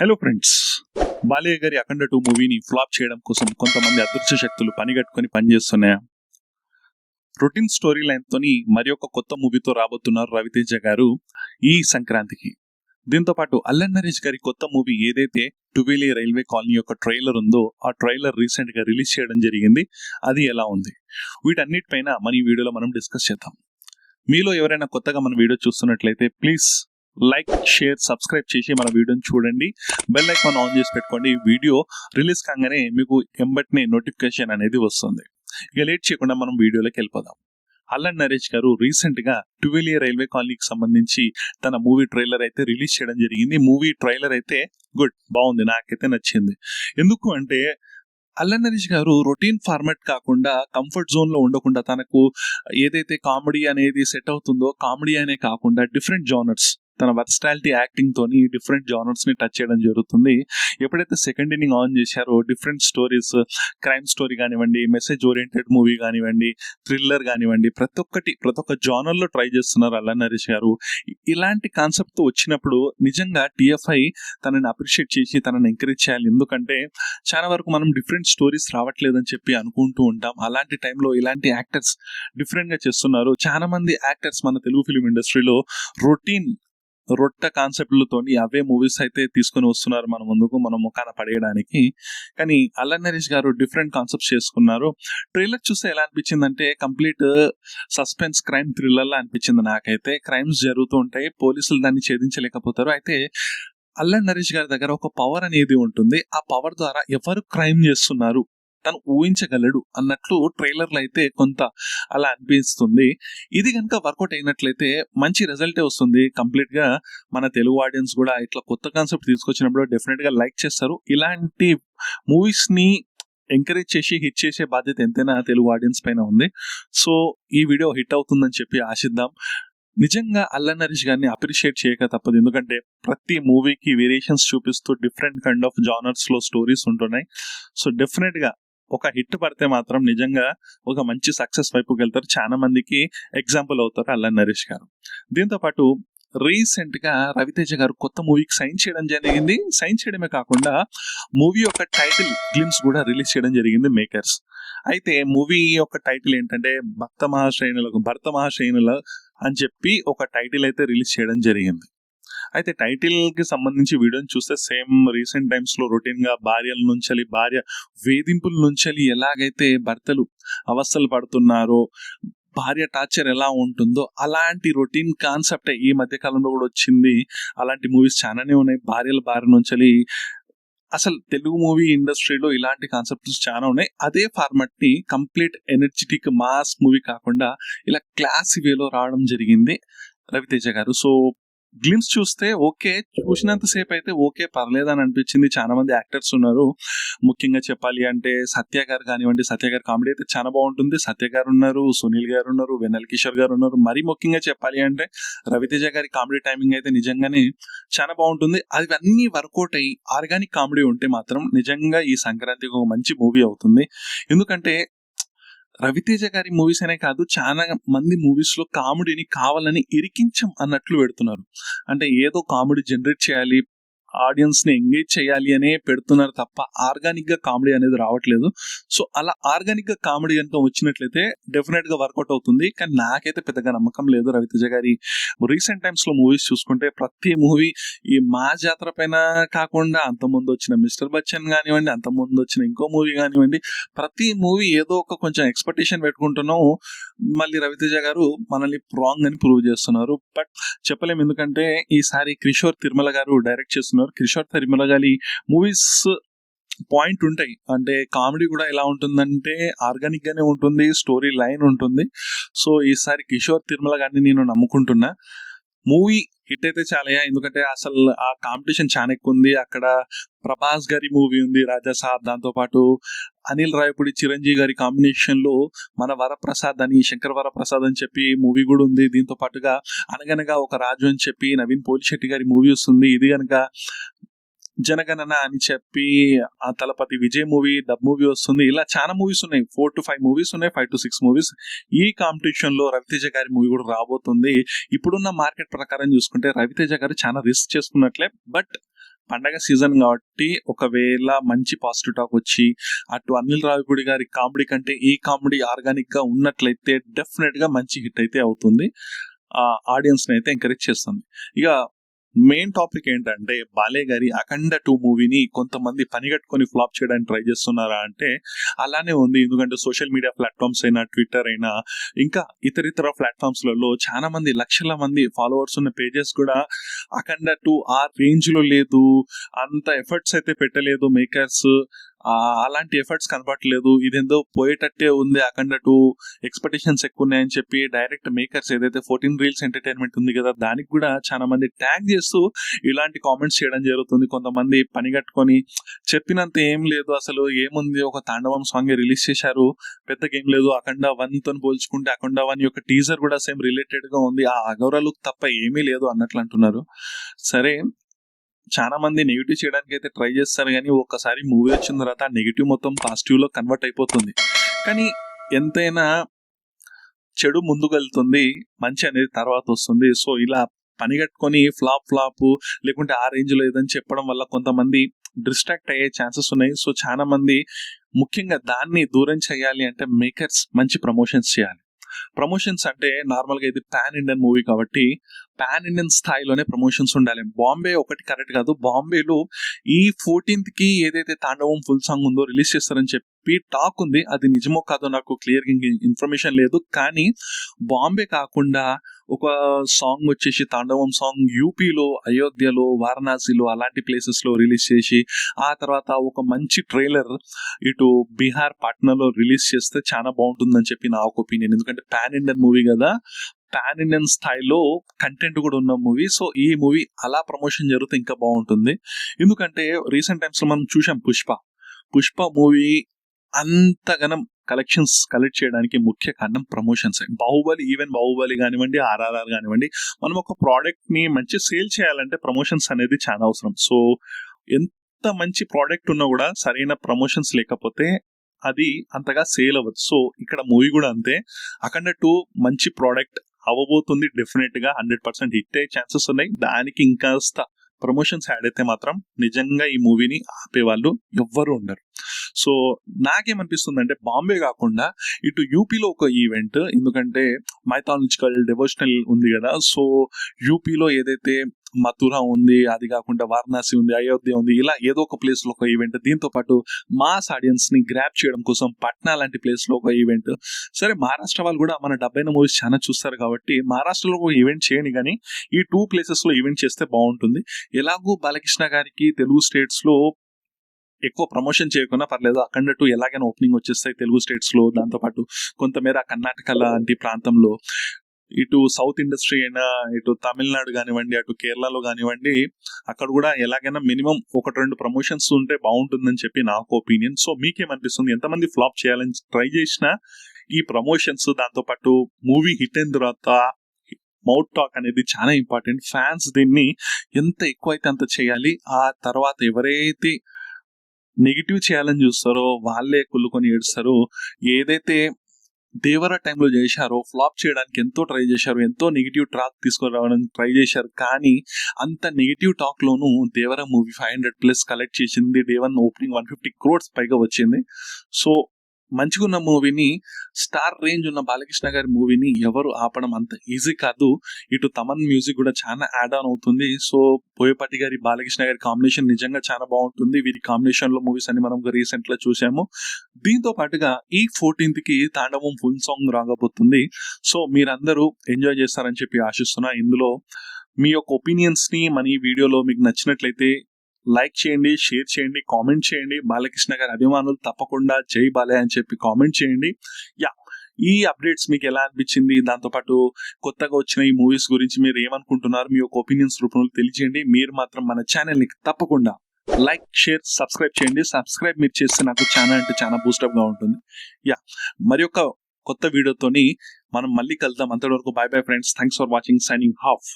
Hello friends Balayya గారి అఖండ two మూవీని flop చేయడం కోసం కొంతమంది అదృశ్య శక్తులు పనిగట్టుకుని పనిచేస్తున్నాయి? రొటీన్ స్టోరీ లైన్తోని మరి ఒక కొత్త మూవీతో రాబోతున్నారు రవితేజ గారు ఈ సంక్రాంతికి. దీంతో పాటు అల్లన్ నరేష్ గారి కొత్త మూవీ ఏదైతే టువేలి రైల్వే కాలనీ యొక్క ట్రైలర్ ఉందో ఆ ట్రైలర్ రీసెంట్గా రిలీజ్ చేయడం జరిగింది. అది ఎలా ఉంది? వీటన్నిటిపైన మన ఈ వీడియోలో మనం డిస్కస్ చేద్దాం. మీలో ఎవరైనా కొత్తగా మన వీడియో చూస్తున్నట్లయితే ప్లీజ్ లైక్ షేర్ సబ్స్క్రైబ్ చేసి మన వీడియోని చూడండి. బెల్ ఐకాన్ ఆన్ చేసి పెట్టుకోండి. వీడియో రిలీజ్ కాగానే మీకు ఎంబట్నే నోటిఫికేషన్ అనేది వస్తుంది. ఇక లేట్ చేయకుండా మనం వీడియోలోకి వెళ్ళిపోదాం. అల్లన్ నరేష్ గారు రీసెంట్గా టువెలియర్ రైల్వే కాలనీకి సంబంధించి తన మూవీ ట్రైలర్ అయితే రిలీజ్ చేయడం జరిగింది. మూవీ ట్రైలర్ అయితే గుడ్ బాగుంది నాకైతే నచ్చింది. ఎందుకు అంటే అల్లన్ నరేష్ గారు రొటీన్ ఫార్మాట్ కాకుండా కంఫర్ట్ జోన్లో ఉండకుండా తనకు ఏదైతే కామెడీ అనేది సెట్ అవుతుందో కామెడీ అనే కాకుండా డిఫరెంట్ జానర్స్ తన వర్స్టాలిటీ యాక్టింగ్ తోని డిఫరెంట్ జానర్స్ని టచ్ చేయడం జరుగుతుంది. ఎప్పుడైతే సెకండ్ ఇన్నింగ్ ఆన్ చేశారో డిఫరెంట్ స్టోరీస్ క్రైమ్ స్టోరీ కానివ్వండి మెసేజ్ ఓరియంటెడ్ మూవీ కానివ్వండి థ్రిల్లర్ కానివ్వండి ప్రతి ఒక్కటి ప్రతి ఒక్క జానర్లో ట్రై చేస్తున్నారు అలా నరేష్ గారు. ఇలాంటి కాన్సెప్ట్తో వచ్చినప్పుడు నిజంగా టిఎఫ్ఐ తనని అప్రిషియేట్ చేసి తనని ఎంకరేజ్ చేయాలి. ఎందుకంటే చాలా వరకు మనం డిఫరెంట్ స్టోరీస్ రావట్లేదని చెప్పి అనుకుంటూ ఉంటాం. అలాంటి టైంలో ఇలాంటి యాక్టర్స్ డిఫరెంట్గా చేస్తున్నారు. చాలా మంది యాక్టర్స్ మన తెలుగు ఫిలిం ఇండస్ట్రీలో రొటీన్ రొట్ట కాన్సెప్ట్లతోని అవే మూవీస్ అయితే తీసుకొని వస్తున్నారు మన ముందుకు మన ముఖాన పడేయడానికి. కానీ అల్లన్ నరేష్ గారు డిఫరెంట్ కాన్సెప్ట్స్ చేసుకున్నారు. ట్రైలర్ చూస్తే ఎలా అనిపించిందంటే కంప్లీట్ సస్పెన్స్ క్రైమ్ థ్రిల్లర్ లా అనిపించింది నాకైతే. క్రైమ్స్ జరుగుతూ ఉంటాయి పోలీసులు దాన్ని ఛేదించలేకపోతారు. అయితే అల్లన్ నరేష్ గారి దగ్గర ఒక పవర్ అనేది ఉంటుంది. ఆ పవర్ ద్వారా ఎవరు క్రైమ్ చేస్తున్నారు? తను ఊహించగలడు అన్నట్లు ట్రైలర్లు అయితే కొంత అలా అనిపిస్తుంది. ఇది కనుక వర్కౌట్ అయినట్లయితే మంచి రిజల్టే వస్తుంది. కంప్లీట్గా మన తెలుగు ఆడియన్స్ కూడా ఇట్లా కొత్త కాన్సెప్ట్ తీసుకొచ్చినప్పుడు డెఫినెట్గా లైక్ చేస్తారు. ఇలాంటి మూవీస్ని ఎంకరేజ్ చేసి హిట్ చేసే బాధ్యత ఎంతైనా తెలుగు ఆడియన్స్ పైన ఉంది. సో ఈ వీడియో హిట్ అవుతుందని చెప్పి ఆశిద్దాం. నిజంగా అల్లన్ నరేష్ గారిని అప్రిషియేట్ చేయక తప్పదు. ఎందుకంటే ప్రతి మూవీకి వేరియేషన్స్ చూపిస్తూ డిఫరెంట్ కైండ్ ఆఫ్ జానర్స్లో స్టోరీస్ ఉంటున్నాయి. సో డెఫినెట్గా ఒక హిట్ పడితే మాత్రం నిజంగా ఒక మంచి సక్సెస్ వైపుకి వెళ్తారు. చాలా మందికి ఎగ్జాంపుల్ అవుతారు అల్లన్ నరేష్ గారు. దీంతో పాటు రీసెంట్గా రవితేజ గారు కొత్త మూవీకి సైన్ చేయడం జరిగింది. సైన్ చేయడమే కాకుండా మూవీ యొక్క టైటిల్ గ్లిమ్స్ కూడా రిలీజ్ చేయడం జరిగింది మేకర్స్. అయితే మూవీ యొక్క టైటిల్ ఏంటంటే భక్త మహాశ్రేణులకు భర్త మహాశ్రేణుల అని చెప్పి ఒక టైటిల్ అయితే రిలీజ్ చేయడం జరిగింది. అయితే టైటిల్కి సంబంధించి వీడియోని చూస్తే సేమ్ రీసెంట్ టైమ్స్లో రొటీన్గా భార్యల నుంచి భార్య వేధింపుల నుంచి ఎలాగైతే భర్తలు అవస్థలు పడుతున్నారో భార్య టార్చర్ ఎలా ఉంటుందో అలాంటి రొటీన్ కాన్సెప్ట్ ఈ మధ్య కాలంలో కూడా వచ్చింది. అలాంటి మూవీస్ చాలానే ఉన్నాయి. భార్యల భార్య నుంచి అసలు తెలుగు మూవీ ఇండస్ట్రీలో ఇలాంటి కాన్సెప్ట్స్ చాలా ఉన్నాయి. అదే ఫార్మాట్ని కంప్లీట్ ఎనర్జెటిక్ మాస్ మూవీ కాకుండా ఇలా క్లాస్ వేలో రావడం జరిగింది రవితేజ గారు. సో గ్లిమ్స్ చూస్తే ఓకే చూసినంత సేపు అయితే ఓకే పర్లేదు అని అనిపించింది. చాలా మంది యాక్టర్స్ ఉన్నారు. ముఖ్యంగా చెప్పాలి అంటే సత్య గారు కానివ్వండి సత్య గారి కామెడీ అయితే చాలా బాగుంటుంది. సత్య గారు ఉన్నారు సునీల్ గారు ఉన్నారు వెనల్ కిషోర్ గారు ఉన్నారు. మరీ ముఖ్యంగా చెప్పాలి అంటే రవితేజ గారి కామెడీ టైమింగ్ అయితే నిజంగానే చాలా బాగుంటుంది. అది అన్ని వర్కౌట్ అయ్యి ఆర్గానిక్ కామెడీ ఉంటే మాత్రం నిజంగా ఈ సంక్రాంతికి ఒక మంచి మూవీ అవుతుంది. ఎందుకంటే రవితేజ గారి మూవీస్ అనే కాదు చాలా మంది మూవీస్లో కామెడీని కావాలని ఇరికించం అన్నట్లు పెడుతున్నారు. అంటే ఏదో కామెడీ జనరేట్ చేయాలి ఆడియన్స్ని ఎంగేజ్ చేయాలి అనే పెడుతున్నారు తప్ప ఆర్గానిక్గా కామెడీ అనేది రావట్లేదు. సో అలా ఆర్గానిక్గా కామెడీ కనుక వచ్చినట్లయితే డెఫినెట్గా వర్కౌట్ అవుతుంది. కానీ నాకైతే పెద్దగా నమ్మకం లేదు రవితేజ గారి. రీసెంట్ టైమ్స్లో మూవీస్ చూసుకుంటే ప్రతి మూవీ ఈ మా జాతర పైన కాకుండా అంత ముందు వచ్చిన మిస్టర్ బచ్చన్ కానివ్వండి అంత ముందు వచ్చిన ఇంకో మూవీ కానివ్వండి ప్రతి మూవీ ఏదో ఒక కొంచెం ఎక్స్పెక్టేషన్ పెట్టుకుంటున్నాం. మళ్ళీ రవితేజ గారు మనల్ని రాంగ్ అని ప్రూవ్ చేస్తున్నారు. బట్ చెప్పలేము ఎందుకంటే ఈసారి కిషోర్ తిరుమల గారు డైరెక్ట్ చేస్తున్నారు. కిషోర్ తిరుమల గారి మూవీస్ పాయింట్ ఉంటాయి. అంటే కామెడీ కూడా ఎలా ఉంటుందంటే ఆర్గానిక్ గానే ఉంటుంది స్టోరీ లైన్ ఉంటుంది. సో ఈసారి కిషోర్ తిరుమల గారిని నేను నమ్ముకుంటున్నా. మూవీ హిట్ అయితే చాలా ఎందుకంటే అసలు ఆ కాంపిటీషన్ చాలా ఎక్కువ ఉంది అక్కడ ప్రభాస్ గారి మూవీ ఉంది రాజా సాబ్ దాంతో పాటు అనిల్ రాయపూడి చిరంజీవి గారి కాంబినేషన్లో మన వరప్రసాద్ అని శంకర్ వరప్రసాద్ అని చెప్పి మూవీ కూడా ఉంది. దీంతో పాటుగా అనగనగా ఒక రాజు అని చెప్పి నవీన్ పోలిశెట్టి గారి మూవీ వస్తుంది. ఇది కనుక జనగణన అని చెప్పి ఆ Thalapathy Vijay movie dub movie వస్తుంది. ఇలా చాలా మూవీస్ ఉన్నాయి. ఫోర్ టు ఫైవ్ మూవీస్ ఉన్నాయి ఫైవ్ టు సిక్స్ మూవీస్ ఈ కాంపిటీషన్లో రవితేజ గారి మూవీ కూడా రాబోతుంది. ఇప్పుడున్న మార్కెట్ ప్రకారం చూసుకుంటే రవితేజ గారు చాలా రిస్క్ చేసుకున్నట్లే. బట్ పండగ సీజన్ కాబట్టి ఒకవేళ మంచి పాజిటివ్ టాక్ వచ్చి అటు అనిల్ రావిపూడి గారి కామెడీ కంటే ఈ కామెడీ ఆర్గానిక్గా ఉన్నట్లయితే డెఫినెట్గా మంచి హిట్ అయితే అవుతుంది. ఆడియన్స్ని అయితే ఎంకరేజ్ చేస్తుంది. ఇక మెయిన్ టాపిక్ ఏంటంటే బాలే గారి అఖండ టూ మూవీని కొంతమంది పనిగట్టుకొని ఫ్లాప్ చేయడానికి ట్రై చేస్తున్నారా అంటే అలానే ఉంది. ఎందుకంటే సోషల్ మీడియా ప్లాట్ఫామ్స్ అయినా ట్విట్టర్ అయినా ఇంకా ఇతర ఇతర ప్లాట్ఫామ్స్లలో చాలా మంది లక్షల మంది ఫాలోవర్స్ ఉన్న పేజెస్ కూడా అఖండ టూ ఆ రేంజ్లో లేదు. అంత ఎఫర్ట్స్ అయితే పెట్టలేదు మేకర్స్. అలాంటి ఎఫర్ట్స్ కనపడలేదు ఇదేందో పోయేటట్టే ఉంది. అఖండ టూ ఎక్స్పెక్టేషన్స్ ఎక్కువ ఉన్నాయని చెప్పి డైరెక్ట్ మేకర్స్ ఏదైతే ఫోర్టీన్ రీల్స్ ఎంటర్టైన్మెంట్ ఉంది కదా దానికి కూడా చాలా మంది ట్యాగ్ చేస్తూ ఇలాంటి కామెంట్స్ చేయడం జరుగుతుంది. కొంతమంది పని కట్టుకొని చెప్పినంత ఏం లేదు. అసలు ఏముంది? ఒక తాండవం సాంగ్ రిలీజ్ చేశారు. పెద్దగా ఏం లేదు. అఖండ వన్తో పోల్చుకుంటే అఖండ వన్ యొక్క టీజర్ కూడా సేమ్ రిలేటెడ్గా ఉంది. ఆ అగౌర తప్ప ఏమీ లేదు అన్నట్లు అంటున్నారు. సరే చాలా మంది నెగిటివ్ చేయడానికి అయితే ట్రై చేస్తారు కానీ ఒక్కసారి మూవీ వచ్చిన తర్వాత ఆ నెగిటివ్ మొత్తం పాజిటివ్లో కన్వర్ట్ అయిపోతుంది. కానీ ఎంతైనా చెడు ముందుకు వెళ్తుంది మంచి అనేది తర్వాత వస్తుంది. సో ఇలా పని కట్టుకొని ఫ్లాప్ ఫ్లాప్ లేకుంటే ఆ రేంజ్లో ఏదని చెప్పడం వల్ల కొంతమంది డిస్ట్రాక్ట్ అయ్యే ఛాన్సెస్ ఉన్నాయి. సో చాలా మంది ముఖ్యంగా దాన్ని దూరం చేయాలి అంటే మేకర్స్ మంచి ప్రమోషన్స్ చేయాలి. ప్రమోషన్స్ అంటే నార్మల్గా ఇది పాన్ ఇండియన్ మూవీ కాబట్టి పాన్ ఇండియన్ స్థాయిలోనే ప్రమోషన్స్ ఉండాలి. బాంబే ఒకటి కరెక్ట్ కాదు. బాంబేలో ఈ ఫోర్టీన్త్కి ఏదైతే తాండవం ఫుల్ సాంగ్ ఉందో రిలీజ్ చేస్తారని చెప్పి టాక్ ఉంది. అది నిజమో కాదో నాకు క్లియర్ ఇన్ఫర్మేషన్ లేదు. కానీ బాంబే కాకుండా ఒక సాంగ్ వచ్చేసి తాండవం సాంగ్ యూపీలో అయోధ్యలో వారణాసిలో అలాంటి ప్లేసెస్లో రిలీజ్ చేసి ఆ తర్వాత ఒక మంచి ట్రైలర్ ఇటు బీహార్ పాట్నాలో రిలీజ్ చేస్తే చాలా బాగుంటుందని చెప్పి నా ఒక ఒపీనియన్ ఎందుకంటే పాన్ ఇండియన్ మూవీ కదా పాన్ ఇండియన్ స్థాయిలో కంటెంట్ కూడా ఉన్న మూవీ సో ఈ మూవీ అలా ప్రమోషన్ జరిగితే ఇంకా బాగుంటుంది. ఎందుకంటే రీసెంట్ టైమ్స్లో మనం చూసాం పుష్ప. పుష్ప మూవీ అంతగనం కలెక్షన్స్ కలెక్ట్ చేయడానికి ముఖ్య కారణం ప్రమోషన్స్ బాహుబలి ఈవెన్ బాహుబలి కానివ్వండి ఆర్ఆర్ఆర్ కానివ్వండి మనం ఒక ప్రోడక్ట్ని మంచి సేల్ చేయాలంటే ప్రమోషన్స్ అనేది చాలా అవసరం. సో ఎంత మంచి ప్రోడక్ట్ ఉన్నా కూడా సరైన ప్రమోషన్స్ లేకపోతే అది అంతగా సేల్ అవ్వదు. సో ఇక్కడ మూవీ కూడా అంతే. అఖండ టూ మంచి ప్రోడక్ట్ అవ్వబోతుంది డెఫినెట్గా. హండ్రెడ్ పర్సెంట్ హిట్ అయ్యే ఛాన్సెస్ ఉన్నాయి. దానికి ఇంకాస్త ప్రమోషన్స్ యాడ్ అయితే మాత్రం నిజంగా ఈ మూవీని ఆపేవాళ్ళు ఎవ్వరు ఉండరు. సో నాకేమనిపిస్తుంది అంటే బాంబే కాకుండా ఇటు యూపీలో ఒక ఈవెంట్ ఎందుకంటే మైథాలజికల్ డివోషనల్ ఉంది కదా సో యూపీలో ఏదైతే మథుర ఉంది అది కాకుండా వారణాసి ఉంది అయోధ్య ఉంది ఇలా ఏదో ఒక ప్లేస్లో ఒక ఈవెంట్ దీంతో పాటు మాస్ ఆడియన్స్ని గ్రాప్ చేయడం కోసం పట్నా లాంటి ప్లేస్లో ఒక ఈవెంట్ సరే మహారాష్ట్ర వాళ్ళు కూడా మన డెబ్బై మూవీస్ చాలా చూస్తారు కాబట్టి మహారాష్ట్రలో ఒక ఈవెంట్ చేయని కానీ ఈ టూ ప్లేసెస్లో ఈవెంట్ చేస్తే బాగుంటుంది. ఎలాగూ బాలకృష్ణ గారికి తెలుగు స్టేట్స్లో ఎక్కువ ప్రమోషన్ చేయకుండా పర్లేదు అఖండ టూ ఎలాగైనా ఓపెనింగ్ వచ్చేస్తాయి తెలుగు స్టేట్స్లో. దాంతోపాటు కొంతమేర కర్ణాటక లాంటి ప్రాంతంలో. ఇటు సౌత్ ఇండస్ట్రీ అయినా ఇటు తమిళనాడు కానివ్వండి అటు కేరళలో కానివ్వండి అక్కడ కూడా ఎలాగైనా మినిమం ఒకటి రెండు ప్రమోషన్స్ ఉంటే బాగుంటుందని చెప్పి నాకు ఒపీనియన్. సో మీకేమనిపిస్తుంది? ఎంతమంది ఫ్లాప్ చేయాలని ట్రై చేసినా ఈ ప్రమోషన్స్ దాంతోపాటు మూవీ హిట్ అయిన తర్వాత మౌత్ టాక్ అనేది చాలా ఇంపార్టెంట్. ఫ్యాన్స్ దీన్ని ఎంత ఎక్కువ అయితే అంత చేయాలి ఆ తర్వాత ఎవరైతే నెగిటివ్ చేయాలని చూస్తారో వాళ్ళే కుళ్ళుకొని ఏడుస్తారు. ఏదైతే దేవర టైంలో చేశారో ఫ్లాప్ చేయడానికి ఎంతో ట్రై చేశారు ఎంతో నెగిటివ్ ట్రాక్ తీసుకురావడానికి ట్రై చేశారు. కానీ అంత నెగిటివ్ టాక్ లోను Devara movie five hundred plus collect చేసింది. Day one opening one fifty crores పైగా వచ్చింది. సో మంచిగా ఉన్న మూవీని స్టార్ రేంజ్ ఉన్న బాలకృష్ణ గారి మూవీని ఎవరు ఆపడం అంత ఈజీ కాదు. ఇటు తమన్ మ్యూజిక్ కూడా చాలా యాడ్ ఆన్ అవుతుంది. సో పోయపాటి గారి బాలకృష్ణ గారి కాంబినేషన్ నిజంగా చాలా బాగుంటుంది. వీరి కాంబినేషన్లో మూవీస్ అని మనం రీసెంట్లో చూసాము. దీంతో పాటుగా ఈ ఫోర్టీన్త్కి తాండవం ఫుల్ సాంగ్ రాగబోతుంది. సో మీరందరూ ఎంజాయ్ చేస్తారని చెప్పి ఆశిస్తున్నా. ఇందులో మీ యొక్క ఒపీనియన్స్ని మన ఈ వీడియోలో మీకు నచ్చినట్లయితే లైక్ చేయండి షేర్ చేయండి కామెంట్ చేయండి. బాలకృష్ణ గారి అభిమానులు తప్పకుండా జై బాలయ్య అని చెప్పి కామెంట్ చేయండి. యా ఈ అప్డేట్స్ మీకు ఎలా అనిపించింది? దాంతోపాటు కొత్తగా వచ్చిన ఈ మూవీస్ గురించి మీరు ఏమనుకుంటున్నారు? మీ యొక్క ఒపీనియన్స్ రూపంలో తెలియజేయండి. మీరు మాత్రం మన ఛానల్ని తప్పకుండా లైక్ షేర్ సబ్స్క్రైబ్ చేయండి. సబ్స్క్రైబ్ మీరు చేస్తే నాకు ఛానల్ అంటే చాలా బూస్టప్గా ఉంటుంది. యా మరి ఒక కొత్త వీడియోతోని మనం మళ్ళీ కలుద్దాం. అంతవరకు bye bye friends thanks for watching signing off